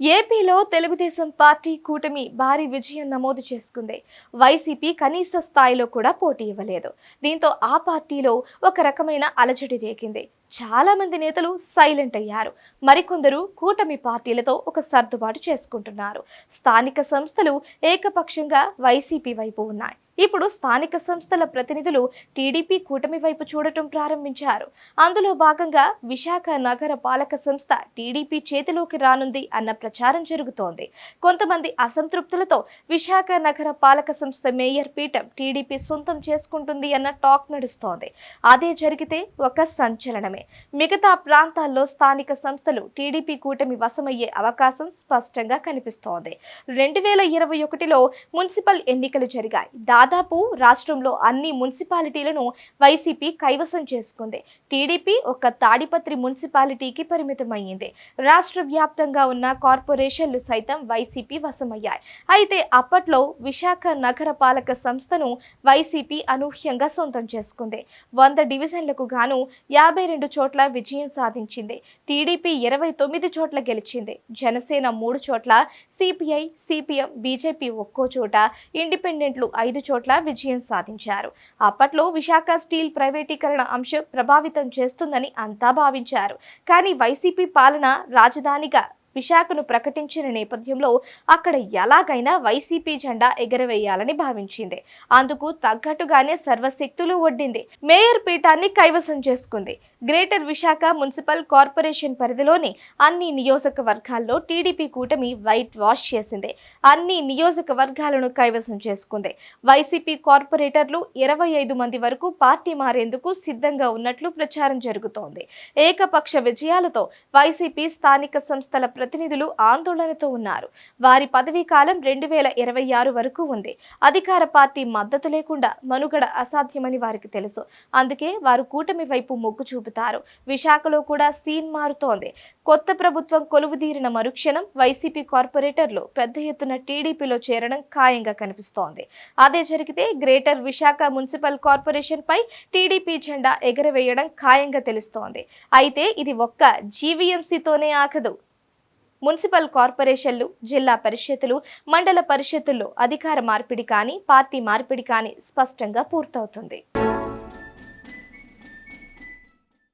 ఏపీలో తెలుగుదేశం పార్టీ కూటమి భారీ విజయం నమోదు చేసుకుంది. వైసీపీ కనీస స్థాయిలో కూడా పోటీ ఇవ్వలేదు. దీంతో ఆ పార్టీలో ఒక రకమైన అలజడి రేగింది చాలా మంది నేతలు సైలెంట్ అయ్యారు. మరికొందరు కూటమి పార్టీలతో ఒక సర్దుబాటు చేసుకుంటున్నారు. స్థానిక సంస్థలు ఏకపక్షంగా వైసీపీ వైపు ఉన్నాయి. ఇప్పుడు స్థానిక సంస్థల ప్రతినిధులు టీడీపీ కూటమి వైపు చూడటం ప్రారంభించారు. అందులో భాగంగా విశాఖ నగర పాలక సంస్థ టీడీపీ చేతిలోకి రానుంది అన్న ప్రచారం జరుగుతోంది. కొంతమంది అసంతృప్తులతో విశాఖ నగర పాలక సంస్థ మేయర్ పీఠం టీడీపీ సొంతం చేసుకుంటుంది అన్న టాక్ నడుస్తోంది. అదే జరిగితే ఒక సంచలనమే. మిగతా ప్రాంతాల్లో స్థానిక సంస్థలు టీడీపీ కూటమి వశమయ్యే అవకాశం స్పష్టంగా కనిపిస్తోంది. రెండు వేల ఇరవై ఒకటిలో మున్సిపల్ ఎన్నికలు జరిగాయి. దాదాపు రాష్ట్రంలో అన్ని మున్సిపాలిటీలను వైసీపీ కైవసం చేసుకుంది. టీడీపీ ఒక తాడిపత్రి మున్సిపాలిటీకి పరిమితమయ్యింది. రాష్ట్ర వ్యాప్తంగా ఉన్న కార్పొరేషన్లు సైతం వైసీపీ వశమయ్యాయి. అయితే అప్పట్లో విశాఖ నగర పాలక సంస్థను వైసీపీ అనూహ్యంగా సొంతం చేసుకుంది. వంద డివిజన్లకు గాను యాభై రెండు చోట్ల విజయం సాధించింది. టీడీపీ ఇరవై తొమ్మిది చోట్ల గెలిచింది. జనసేన మూడు చోట్ల సిపిఐ సిపిఎం బీజేపీ ఒక్కో చోట ఇండిపెండెంట్లు ఐదు చోట్ల విజయం సాధించారు. అప్పట్లో విశాఖ స్టీల్ ప్రైవేటీకరణ అంశం ప్రభావితం చేస్తుందని అంతా భావించారు. కానీ వైసీపీ పాలన రాజధానిగా విశాఖను ప్రకటించిన నేపథ్యంలో అక్కడ ఎలాగైనా వైసీపీ జెండా ఎగరవేయాలని భావించింది. అందుకు తగ్గట్టుగానే సర్వశక్తులు ఒడ్డింది. మేయర్ పీఠాన్ని కైవసం చేసుకుంది. గ్రేటర్ విశాఖ మున్సిపల్ కార్పొరేషన్ పరిధిలోని అన్ని నియోజకవర్గాల్లో టీడీపీ కూటమి వైట్ వాష్ చేసింది. అన్ని నియోజకవర్గాలను కైవసం చేసుకుంది. వైసీపీ కార్పొరేటర్లు ఇరవై ఐదు మంది వరకు పార్టీ మారేందుకు సిద్ధంగా ఉన్నట్లు ప్రచారం జరుగుతోంది. ఏకపక్ష విజయాలతో వైసీపీ స్థానిక సంస్థల ప్రతినిధులు ఆందోళనతో ఉన్నారు. వారి పదవీ కాలం రెండు వేల ఇరవై ఆరు వరకు ఉంది. అధికార పార్టీ మద్దతు లేకుండా మనుగడ అసాధ్యమని వారికి తెలుసు. అందుకే వారు కూటమి వైపు మొగ్గు చూపుతారు. విశాఖలో కూడా సీన్ మారుతోంది. కొత్త ప్రభుత్వం కొలువుదీరిన మరుక్షణం వైసీపీ కార్పొరేటర్లు పెద్ద ఎత్తున టీడీపీలో చేరడం ఖాయంగా కనిపిస్తోంది. అదే జరిగితే గ్రేటర్ విశాఖ మున్సిపల్ కార్పొరేషన్ పై టీడీపీ జెండా ఎగరవేయడం ఖాయంగా తెలుస్తోంది. అయితే ఇది ఒక్క జీవీఎంసీతోనే ఆకదు మున్సిపల్ కార్పొరేషన్లు జిల్లా పరిషత్తులు మండల పరిషత్తుల్లో అధికార మార్పిడి కానీ పార్టీ మార్పిడి కానీ స్పష్టంగా పూర్తవుతుంది.